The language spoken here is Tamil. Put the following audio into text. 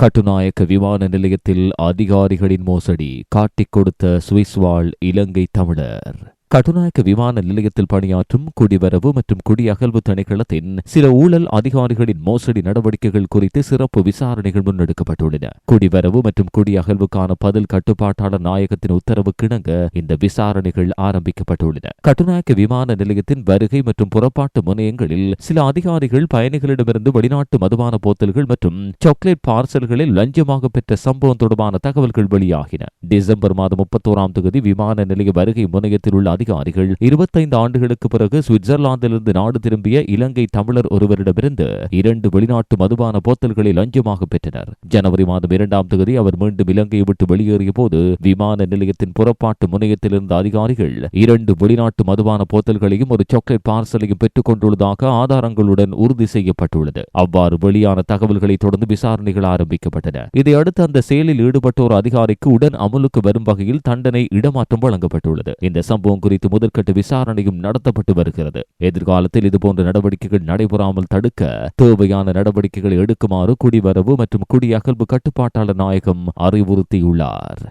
கட்டுநாயக்க விமான நிலையத்தில் அதிகாரிகளின் மோசடி காட்டிக் கொடுத்த சுவிஸ் வாழ் இலங்கை தமிழர். கட்டுநாயக்க விமான நிலையத்தில் பணியாற்றும் குடிவரவு மற்றும் குடியகல்வு திணைக்களத்தின் சில ஊழல் அதிகாரிகளின் மோசடி நடவடிக்கைகள் குறித்து சிறப்பு விசாரணைகள் முன்னெடுக்கப்பட்டுள்ளன. குடிவரவு மற்றும் குடியகல்வுக்கான பதில் கட்டுப்பாட்டாளர் நாயகத்தின் உத்தரவுக்கிணங்க இந்த விசாரணைகள் ஆரம்பிக்கப்பட்டுள்ளன. கட்டுநாயக்க விமான நிலையத்தின் வருகை மற்றும் புறப்பாட்டு முனையங்களில் சில அதிகாரிகள் பயணிகளிடமிருந்து வெளிநாட்டு மதுபான போத்தல்கள் மற்றும் சாக்லேட் பார்சல்களில் லஞ்சமாக பெற்ற சம்பவம் தொடர்பான தகவல்கள் வெளியாகின. டிசம்பர் மாதம் முப்பத்தோராம் தேதி விமான நிலைய வருகை முனையத்தில் உள்ள அதிகாரிகள் இருபத்தைந்து ஆண்டுகளுக்கு பிறகு சுவிட்சர்லாந்திலிருந்து நாடு திரும்பிய இலங்கை தமிழர் ஒருவரிடமிருந்து இரண்டு வெளிநாட்டு மதுபான போத்தல்களை லஞ்சமாக பெற்றனர். ஜனவரி மாதம் இரண்டாம் தேதி அவர் மீண்டும் இலங்கையை விட்டு வெளியேறிய போது விமான நிலையத்தின் புறப்பாட்டு முனையத்தில் இருந்த அதிகாரிகள் இரண்டு வெளிநாட்டு மதுபான போத்தல்களையும் ஒரு சாக்லேட் பார்சலையும் பெற்றுக் கொண்டுள்ளதாக ஆதாரங்களுடன் உறுதி செய்யப்பட்டுள்ளது. அவ்வாறு வெளியான தகவல்களை தொடர்ந்து விசாரணைகள் ஆரம்பிக்கப்பட்டன. இதையடுத்து அந்த செயலில் ஈடுபட்ட ஒரு அதிகாரிக்கு உடன் அமலுக்கு வரும் வகையில் தண்டனை இடமாற்றம் வழங்கப்பட்டுள்ளது. இந்த சம்பவம் குறித்து முதற்கட்ட விசாரணையும் நடத்தப்பட்டு வருகிறது. எதிர்காலத்தில் இதுபோன்ற நடவடிக்கைகள் நடைபெறாமல் தடுக்க தேவையான நடவடிக்கைகளை எடுக்குமாறு குடிவரவு மற்றும் குடியகல்வு கட்டுப்பாட்டாளர் நாயகம் அறிவுறுத்தியுள்ளார்.